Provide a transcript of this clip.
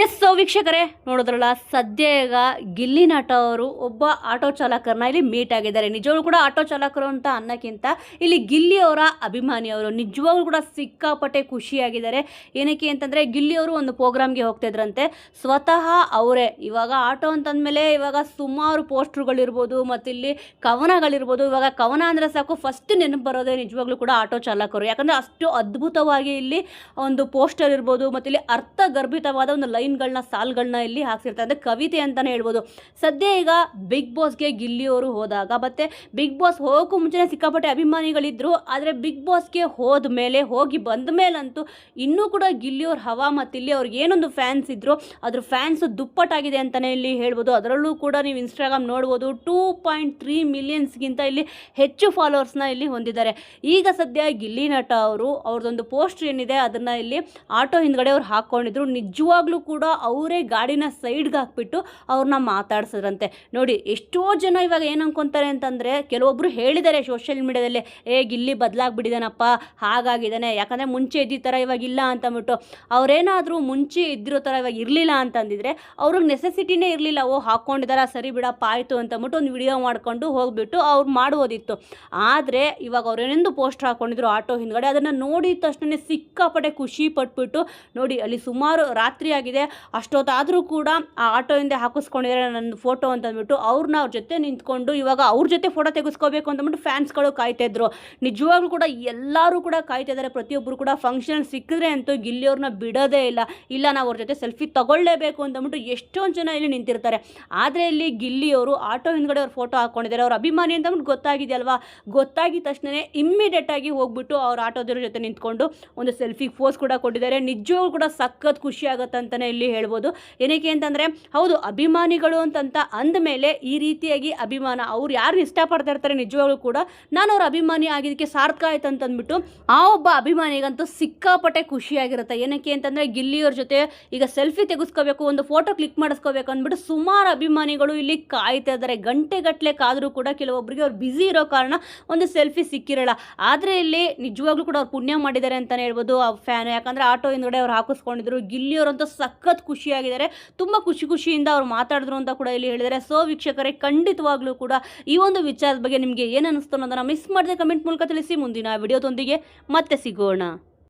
Yes, ವೀಕ್ಷಕರೇ, ನೋಡಿದ್ರಲ್ಲ ಸದ್ಯ ಈಗ ಗಿಲ್ಲಿ ನಟ ಅವರು ಒಬ್ಬ ಆಟೋ ಚಾಲಕರನ್ನ ಇಲ್ಲಿ ಮೀಟ್ ಆಗಿದ್ದಾರೆ. ನಿಜವಾಗ್ಲೂ ಕೂಡ ಆಟೋ ಚಾಲಕರು ಅಂತ ಅನ್ನೋಕ್ಕಿಂತ ಇಲ್ಲಿ ಗಿಲ್ಲಿ ಅವರ ಅಭಿಮಾನಿಯವರು ನಿಜವಾಗ್ಲೂ ಕೂಡ ಸಿಕ್ಕಾಪಟ್ಟೆ ಖುಷಿಯಾಗಿದ್ದಾರೆ. ಏನಕ್ಕೆ ಅಂತಂದರೆ, ಗಿಲ್ಲಿ ಅವರು ಒಂದು ಪ್ರೋಗ್ರಾಮ್ಗೆ ಹೋಗ್ತಿದ್ರಂತೆ. ಸ್ವತಃ ಅವರೇ, ಇವಾಗ ಆಟೋ ಅಂತಂದಮೇಲೆ ಇವಾಗ ಸುಮಾರು ಪೋಸ್ಟ್ರುಗಳಿರ್ಬೋದು ಮತ್ತು ಇಲ್ಲಿ ಕವನಗಳಿರ್ಬೋದು. ಇವಾಗ ಕವನ ಅಂದರೆ ಸಾಕು ಫಸ್ಟ್ ನೆನಪು ಬರೋದೇ ನಿಜವಾಗ್ಲೂ ಕೂಡ ಆಟೋ ಚಾಲಕರು. ಯಾಕಂದರೆ ಅಷ್ಟು ಅದ್ಭುತವಾಗಿ ಇಲ್ಲಿ ಒಂದು ಪೋಸ್ಟರ್ ಇರ್ಬೋದು ಮತ್ತು ಇಲ್ಲಿ ಅರ್ಥಗರ್ಭಿತವಾದ ಒಂದು ಲೈನ್ಗಳನ್ನ ಸಾಲ್ಗಳನ್ನ ಇಲ್ಲಿ ಹಾಕ್ಸಿರ್ತಾರೆ. ಅಂದರೆ ಕವಿತೆ ಅಂತಲೇ ಹೇಳ್ಬೋದು. ಸದ್ಯ ಈಗ ಬಿಗ್ ಬಾಸ್ಗೆ ಗಿಲ್ಲಿಯವರು ಹೋದಾಗ, ಮತ್ತು ಬಿಗ್ ಬಾಸ್ ಹೋಗೋಕ್ಕೂ ಮುಂಚೆನೇ ಸಿಕ್ಕಾಪಟ್ಟೆ ಅಭಿಮಾನಿಗಳಿದ್ದರು ಆದರೆ ಬಿಗ್ ಬಾಸ್ಗೆ ಹೋದ ಮೇಲೆ, ಹೋಗಿ ಬಂದ ಮೇಲಂತೂ ಇನ್ನೂ ಕೂಡ ಗಿಲ್ಲಿಯವ್ರ ಹವಾ ಮತ್ತು ಇಲ್ಲಿ ಅವ್ರಿಗೆ ಏನೊಂದು ಫ್ಯಾನ್ಸ್ ಇದ್ದರು ಅದ್ರ ಫ್ಯಾನ್ಸ್ ದುಪ್ಪಟ್ಟಾಗಿದೆ ಅಂತಲೇ ಇಲ್ಲಿ ಹೇಳ್ಬೋದು. ಅದರಲ್ಲೂ ಕೂಡ ನೀವು ಇನ್ಸ್ಟಾಗ್ರಾಮ್ ನೋಡ್ಬೋದು ಟೂ ಪಾಯಿಂಟ್ ತ್ರೀ ಮಿಲಿಯನ್ಸ್ಗಿಂತ ಇಲ್ಲಿ ಹೆಚ್ಚು ಫಾಲೋವರ್ಸ್ನ ಇಲ್ಲಿ ಹೊಂದಿದ್ದಾರೆ. ಈಗ ಸದ್ಯ ಗಿಲ್ಲಿ ನಟ ಅವರು ಅವ್ರದ್ದೊಂದು ಪೋಸ್ಟ್ ಏನಿದೆ, ಅದನ್ನು ಇಲ್ಲಿ ಆಟೋ ಹಿಂದ್ಗಡೆ ಅವ್ರು ಹಾಕ್ಕೊಂಡಿದ್ರು ನಿಜವಾಗ್ಲೂ ಕೂಡ ಅವರೇ ಗಾಡಿನ ಸೈಡ್ಗೆ ಹಾಕ್ಬಿಟ್ಟು ಅವ್ರನ್ನ ಮಾತಾಡ್ಸಿದ್ರಂತೆ. ನೋಡಿ, ಎಷ್ಟೋ ಜನ ಇವಾಗ ಏನು ಅನ್ಕೊತಾರೆ ಅಂತಂದರೆ ಕೆಲವೊಬ್ಬರು ಹೇಳಿದ್ದಾರೆ ಸೋಷಿಯಲ್ ಮೀಡ್ಯಾದಲ್ಲಿ ಹೇಗೆ ಇಲ್ಲಿ ಬದಲಾಗ್ಬಿಟ್ಟಿದ್ದಾನಪ್ಪ ಹಾಗಾಗಿದ್ದಾನೆ, ಯಾಕಂದರೆ ಮುಂಚೆ ಇದ್ದಿದ್ದ ಥರ ಇವಾಗ ಇಲ್ಲ ಅಂತಂದ್ಬಿಟ್ಟು ಅವರೇನಾದರೂ ಮುಂಚೆ ಇದ್ದಿರೋ ಥರ ಇವಾಗ ಇರಲಿಲ್ಲ ಅಂತಂದಿದ್ರೆ ಅವ್ರಿಗೆ ನೆಸೆಸಿಟಿನೇ ಇರಲಿಲ್ಲ, ಓ, ಹಾಕ್ಕೊಂಡಿದಾರ, ಸರಿ ಬಿಡಪ್ಪ ಆಯಿತು ಅಂತಂದ್ಬಿಟ್ಟು ಒಂದು ವಿಡಿಯೋ ಮಾಡಿಕೊಂಡು ಹೋಗಿಬಿಟ್ಟು ಅವ್ರು ಮಾಡ್ಬೋದಿತ್ತು. ಆದರೆ, ಇವಾಗ ಅವರೇನೆಂದು ಪೋಸ್ಟ್ ಹಾಕ್ಕೊಂಡಿದ್ರು ಆಟೋ ಹಿಂದ್ಗಡೆ, ಅದನ್ನು ನೋಡಿದ ತಕ್ಷಣ ಸಿಕ್ಕಾಪಟ್ಟೆ ಖುಷಿ ಪಟ್ಬಿಟ್ಟು, ನೋಡಿ, ಅಲ್ಲಿ ಸುಮಾರು ರಾತ್ರಿ ಆಗಿದೆ ಅಷ್ಟೊತ್ತಾದರೂ ಕೂಡ ಆ ಆಟೋ ಹಿಂದೆ ಹಾಕಿಸ್ಕೊಂಡಿದ್ದಾರೆ ನನ್ನ ಫೋಟೋ ಅಂತಂದ್ಬಿಟ್ಟು ಅವ್ರನ್ನ ಅವ್ರ ಜೊತೆ ನಿಂತ್ಕೊಂಡು ಇವಾಗ ಅವ್ರ ಜೊತೆ ಫೋಟೋ ತೆಗೆಸ್ಕೋಬೇಕು ಅಂತಂದ್ಬಿಟ್ಟು ಫ್ಯಾನ್ಸ್ಗಳು ಕಾಯ್ತಾಯಿದ್ರು ನಿಜವಾಗ್ಲೂ ಕೂಡ ಎಲ್ಲರೂ ಕೂಡ ಕಾಯ್ತಾ ಇದ್ದಾರೆ. ಪ್ರತಿಯೊಬ್ಬರು ಕೂಡ ಫಂಕ್ಷನ್ ಸಿಕ್ಕಿದ್ರೆ ಅಂತೂ ಗಿಲ್ಲಿಯವ್ರನ್ನ ಬಿಡೋದೇ ಇಲ್ಲ. ಇಲ್ಲ, ನಾವು ಅವ್ರ ಜೊತೆ ಸೆಲ್ಫಿ ತಗೊಳ್ಳೇಬೇಕು ಅಂತಂದ್ಬಿಟ್ಟು ಎಷ್ಟೊಂದು ಜನ ಇಲ್ಲಿ ನಿಂತಿರ್ತಾರೆ. ಆದರೆ ಇಲ್ಲಿ ಗಿಲ್ಲಿಯವರು ಆಟೋ ಹಿಂದ್ಗಡೆ ಅವ್ರ ಫೋಟೋ ಹಾಕ್ಕೊಂಡಿದ್ದಾರೆ ಅವ್ರ ಅಭಿಮಾನಿ ಅಂತಂದ್ಬಿಟ್ಟು ಗೊತ್ತಾಗಿದೆಯಲ್ವಾ? ಗೊತ್ತಾಗಿದ ತಕ್ಷಣವೇ ಇಮ್ಮಿಡಿಯೇಟಾಗಿ ಹೋಗ್ಬಿಟ್ಟು ಅವ್ರ ಆಟೋದವ್ರ ಜೊತೆ ನಿಂತ್ಕೊಂಡು ಒಂದು ಸೆಲ್ಫಿ ಫೋಸ್ ಕೂಡ ಕೊಟ್ಟಿದ್ದಾರೆ. ನಿಜವಾಗ್ಲೂ ಕೂಡ ಸಖತ್ ಖುಷಿ ಆಗುತ್ತೆ ಅಂತಲೇ ಇಲ್ಲಿ ಹೇಳ್ಬೋದು. ಏನಕ್ಕೆ ಅಂತಂದರೆ, ಹೌದು, ಅಭಿಮಾನಿಗಳು ಅಂತಂತ ಅಂದಮೇಲೆ ಈ ರೀತಿಯಾಗಿ ಅಭಿಮಾನ, ಅವ್ರು ಯಾರು ಇಷ್ಟಪಡ್ತಾ ಇರ್ತಾರೆ ನಿಜವಾಗ್ಲೂ ಕೂಡ ನಾನು ಅವ್ರ ಅಭಿಮಾನಿ ಆಗಿದ್ದಕ್ಕೆ ಸಾರ್ಥಕ ಆಯ್ತು ಅಂತಂದ್ಬಿಟ್ಟು ಆ ಒಬ್ಬ ಅಭಿಮಾನಿಗಂತೂ ಸಿಕ್ಕಾಪಟ್ಟೆ ಖುಷಿಯಾಗಿರುತ್ತೆ. ಏನಕ್ಕೆ ಅಂತಂದರೆ, ಗಿಲ್ಲಿಯವ್ರ ಜೊತೆ ಈಗ ಸೆಲ್ಫಿ ತೆಗೆಸ್ಕೋಬೇಕು, ಒಂದು ಫೋಟೋ ಕ್ಲಿಕ್ ಮಾಡಿಸ್ಕೋಬೇಕು ಅಂದ್ಬಿಟ್ಟು ಸುಮಾರು ಅಭಿಮಾನಿಗಳು ಇಲ್ಲಿ ಕಾಯ್ತಾ ಇದ್ದಾರೆ. ಗಂಟೆಗಟ್ಟಲೆ ಕಾದರೂ ಕೂಡ ಕೆಲವೊಬ್ಬರಿಗೆ ಅವ್ರು ಬ್ಯುಸಿ ಇರೋ ಕಾರಣ ಒಂದು ಸೆಲ್ಫಿ ಸಿಕ್ಕಿರಲ್ಲ. ಆದರೆ ಇಲ್ಲಿ ನಿಜವಾಗ್ಲೂ ಕೂಡ ಅವ್ರು ಪುಣ್ಯ ಮಾಡಿದ್ದಾರೆ ಅಂತಲೇ ಹೇಳ್ಬೋದು ಆ ಫ್ಯಾನ್ ಯಾಕಂದರೆ ಆಟೋ ಹಿಂದ್ಗಡೆ ಅವ್ರು ಹಾಕಿಸ್ಕೊಂಡಿದ್ರು. ಗಿಲ್ಲಿಯವರಂತೂ ಸಖತ್ ಖುಷಿಯಾಗಿದ್ದಾರೆ. ತುಂಬ ಖುಷಿ ಖುಷಿಯಿಂದ ಅವ್ರು ಮಾತಾಡಿದ್ರು ಅಂತ ಕೂಡ ಇಲ್ಲಿ ಹೇಳಿದ್ದಾರೆ. ಸೊ ವೀಕ್ಷಕರೇ, ಖಂಡಿತವಾಗ್ಲೂ ಕೂಡ ಈ ಒಂದು ವಿಚಾರದ ಬಗ್ಗೆ ನಿಮಗೆ ಏನು ಅನ್ನಿಸ್ತು ಅನ್ನೋದನ್ನು ಮಿಸ್ ಮಾಡದೆ ಕಮೆಂಟ್ ಮೂಲಕ ತಿಳಿಸಿ. ಮುಂದಿನ ವಿಡಿಯೋದೊಂದಿಗೆ ಮತ್ತೆ ಸಿಗೋಣ.